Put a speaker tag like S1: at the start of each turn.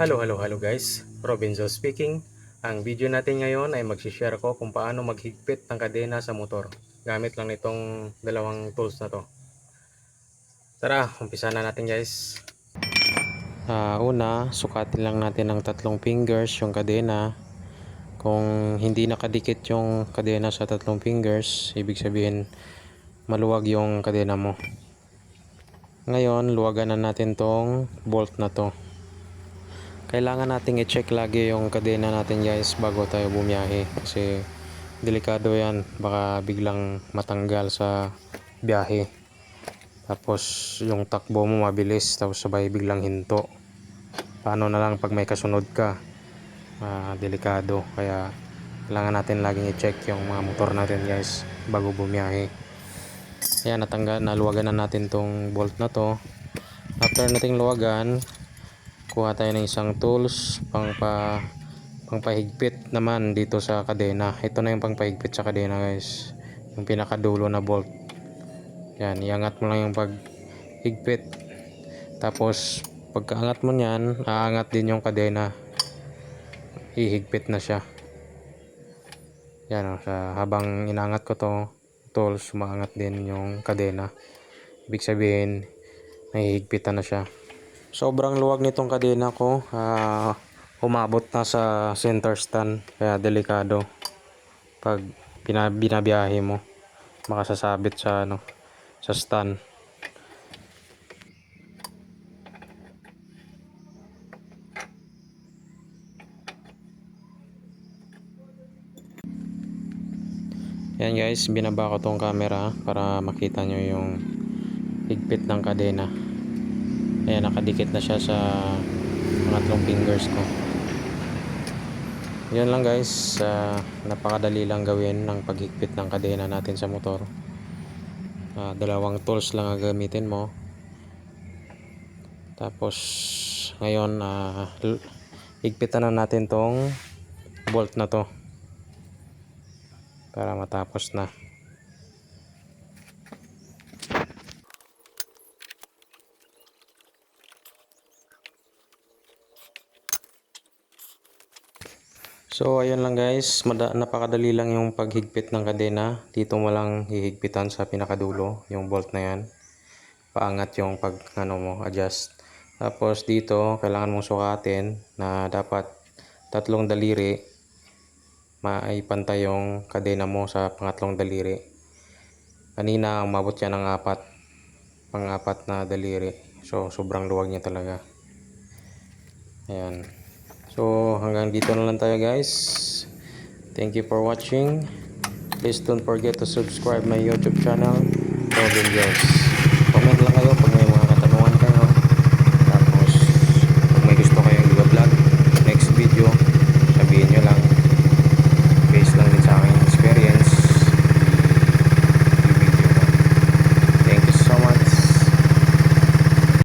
S1: Hello, hello, hello guys. Robinzo speaking. Ang video natin ngayon ay magsishare ko kung paano maghigpit ng kadena sa motor. Gamit lang nitong dalawang tools na to. Tara, umpisa na natin guys. Ah, una, sukatin lang natin ng tatlong fingers yung kadena. Kung hindi nakadikit yung kadena sa tatlong fingers, ibig sabihin maluwag yung kadena mo. Ngayon, luwagan na natin tong bolt na to. Kailangan nating i-check lagi yung kadena natin guys bago tayo bumiyahe. Kasi delikado yan. Baka biglang matanggal sa biyahe. Tapos yung takbo mo mabilis tapos sabay biglang hinto. Paano na lang pag may kasunod ka? Ah, delikado. Kaya kailangan natin laging i-check yung mga motor natin guys bago bumiyahe. Ayan, natanggal, naluwagan na natin tong bolt na to. After nating luwagan kuha tayo ng isang tools pang pa pangpahigpit naman dito sa kadena. Ito na yung pangpahigpit sa kadena guys. Yung pinakadulo na bolt. Yan iangat mo lang yung paghigpit. Tapos pagkaangat mo nyan aangat din yung kadena. Ihigpit na siya. Yan o, sa habang inangat ko to tools umaangat din yung kadena. Ibig sabihin nahihigpitan na siya sobrang luwag nitong kadena ko. Ah, umabot na sa center stand. Kaya delikado pag bina- binabiyahe mo. Makasasabit sa ano sa stand. Yan guys. Binaba ko tong camera para makita nyo yung higpit ng kadena Ayan, nakadikit na siya sa pangatlong fingers ko. Yan lang guys, ah, napakadali lang gawin ng paghigpit ng kadena natin sa motor. Ah, dalawang tools lang ang gamitin mo. Tapos, ngayon, l- higpitan na natin tong bolt na to. Para matapos na. So ayun lang guys, Mada- napakadali lang yung paghigpit ng kadena. Dito mo lang hihigpitan sa pinakadulo, yung bolt na yan. Paangat yung pag ano mo, adjust. Tapos dito, kailangan mong sukatin na dapat tatlong daliri maipantay yung kadena mo sa pangatlong daliri. Kanina, umabot yan ng apat. Pang-apat na daliri. So, sobrang luwag niya talaga. Ayan. So hanggang dito na lang tayo guys. Thank you for watching. Please don't forget to subscribe my YouTube channel. Robin Jones.